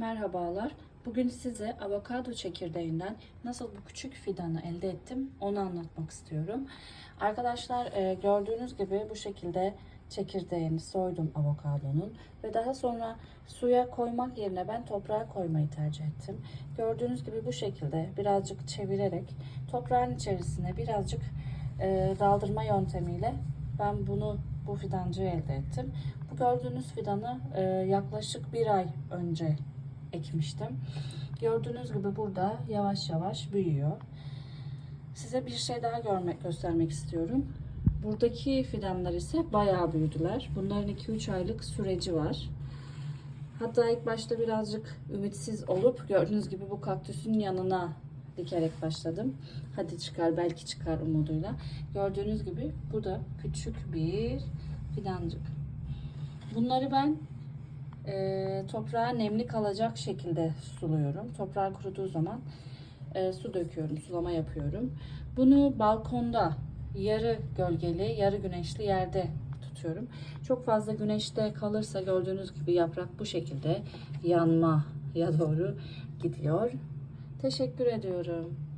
Merhabalar. Bugün size avokado çekirdeğinden nasıl bu küçük fidanı elde ettim onu anlatmak istiyorum. Arkadaşlar e, gördüğünüz gibi bu şekilde çekirdeğini soydum avokadonun ve daha sonra suya koymak yerine ben toprağa koymayı tercih ettim. Gördüğünüz gibi bu şekilde birazcık çevirerek toprağın içerisine birazcık e, daldırma yöntemiyle ben bunu bu fidancığı elde ettim. Bu gördüğünüz fidanı e, yaklaşık bir ay önce ekmiştim. Gördüğünüz gibi burada yavaş yavaş büyüyor. Size bir şey daha görmek göstermek istiyorum. Buradaki fidanlar ise bayağı büyüdüler. Bunların 2-3 aylık süreci var. Hatta ilk başta birazcık ümitsiz olup gördüğünüz gibi bu kaktüsün yanına dikerek başladım. Hadi çıkar belki çıkar umuduyla. Gördüğünüz gibi bu da küçük bir fidancık. Bunları ben e, toprağa nemli kalacak şekilde suluyorum. Toprağı kuruduğu zaman e, su döküyorum, sulama yapıyorum. Bunu balkonda yarı gölgeli, yarı güneşli yerde tutuyorum. Çok fazla güneşte kalırsa gördüğünüz gibi yaprak bu şekilde yanmaya doğru gidiyor. Teşekkür ediyorum.